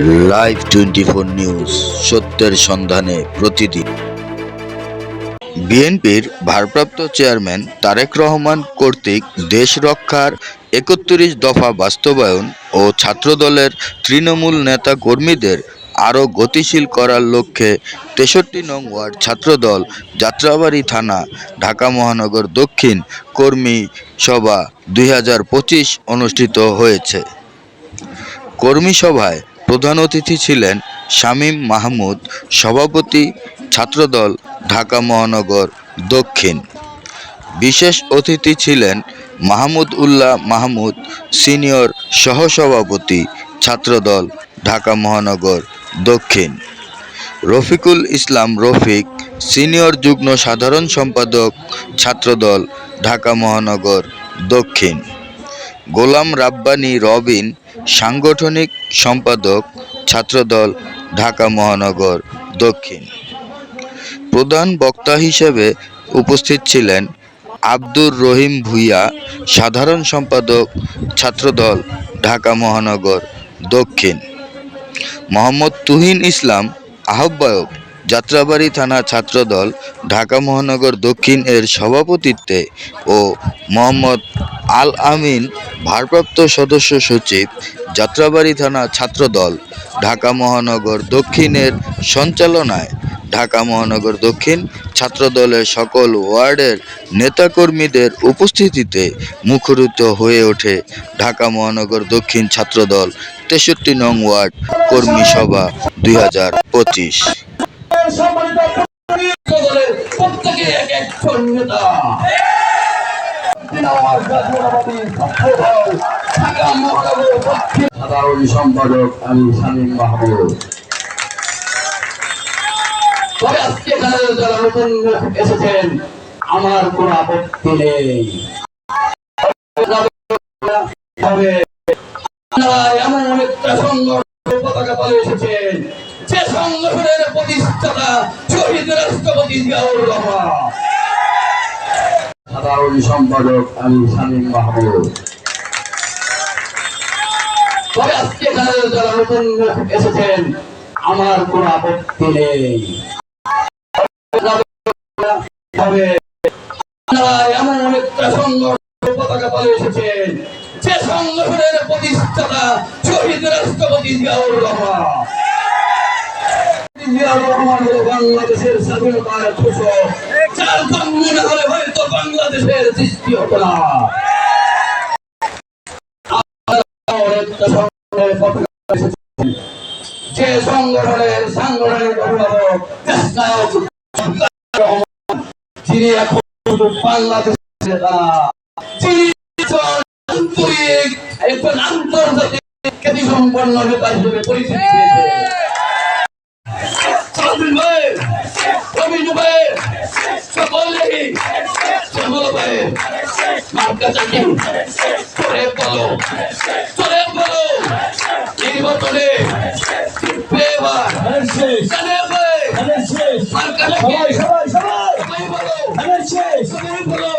Live twenty four news সত্যের সন্ধানে প্রতিদিন। বিএনপির ভারপ্রাপ্ত চেয়ারম্যান তারেক রহমান কর্তৃক দেশ রক্ষার একত্রিশ দফা বাস্তবায়ন ও ছাত্রদলের তৃণমূল নেতা কর্মীদের আরও গতিশীল করার লক্ষ্যে তেষট্টি নং ওয়ার্ড ছাত্রদল, যাত্রাবাড়ি থানা, ঢাকা মহানগর দক্ষিণ কর্মী সভা দুই হাজার পঁচিশ অনুষ্ঠিত হয়েছে। কর্মী সভায় প্রধান অতিথি ছিলেন শামীম মাহমুদ, সভাপতি ছাত্রদল ঢাকা মহানগর দক্ষিণ। বিশেষ অতিথি ছিলেন মাহমুদ উল্লাহ মাহমুদ, সিনিয়র সহসভাপতি ছাত্রদল ঢাকা মহানগর দক্ষিণ। রফিকুল ইসলাম রফিক, সিনিয়র যুগ্ম সাধারণ সম্পাদক ছাত্রদল ঢাকা মহানগর দক্ষিণ। গোলাম রাব্বানী রবিন, সাংগঠনিক সম্পাদক, ছাত্রদল, ঢাকা মহানগর, দক্ষিণ। প্রধান বক্তা হিসেবে উপস্থিত ছিলেন আব্দুর রহিম ভূঁইয়া, সাধারণ সম্পাদক, ছাত্রদল, ঢাকা মহানগর, দক্ষিণ। মোহাম্মদ তুহিন ইসলাম, আহ্বায়ক, যাত্রাবাড়ি থানা ছাত্রদল, ঢাকা মহানগর দক্ষিণ এর সভাপতিত্বে ও মোহাম্মদ আল আমিন ভারপ্রাপ্ত সদস্য সচিব, যাত্রাবাড়ি থানা ছাত্রদল, ঢাকা মহানগর দক্ষিণের সঞ্চালনায়। ঢাকা মহানগর দক্ষিণ ছাত্রদলের সকল ওয়ার্ডের নেতাকর্মীদের উপস্থিতিতে মুখরিত হয়ে ওঠে ঢাকা মহানগর দক্ষিণ ছাত্রদল, তেষট্টি নং ওয়ার্ড কর্মী সভা দুই হাজার পঁচিশ দিনামার জাতীয়তাবাদী ছাত্র দল ঢাকা মহানগর দক্ষিণ সাধারণ সম্পাদক আমি শামীম মাহবুব আমার কোনো আপত্তি নেই এমন একটা তলে এসেছেন যে সংগঠনের প্রতিষ্ঠাতা শহীদ রাষ্ট্রপতি জিয়াউর রহমান সাধারণ সম্পাদক আমি শামীম তবে আজকে যারা নতুন এসেছেন, আমার আপত্তি নেই। এমন পতাকা এসেছেন, যে সংগঠনের প্রতিষ্ঠাতা শহীদ রাষ্ট্রপতি জিয়াউর রহমান। জিয়াউর রহমান বাংলাদেশের স্বাধীনতার ঘোষক। যার জন্ম না হলে হয়তো বাংলাদেশের সৃষ্টি হতো। যে সংগঠনের সাংগঠনিক অভিভাবক এখন বাংলাদেশের আন্তর্জাতিক খ্যাতি সম্পন্ন নেতা হিসেবে পরিচিতি শ্যামল ভাই, মার্কা চাকি, চলে বলো, চলে বলো, নির্বাচনে এবার। চলে ভাই, মার্কা চাকি, সবাই বলো, সবাই বলো,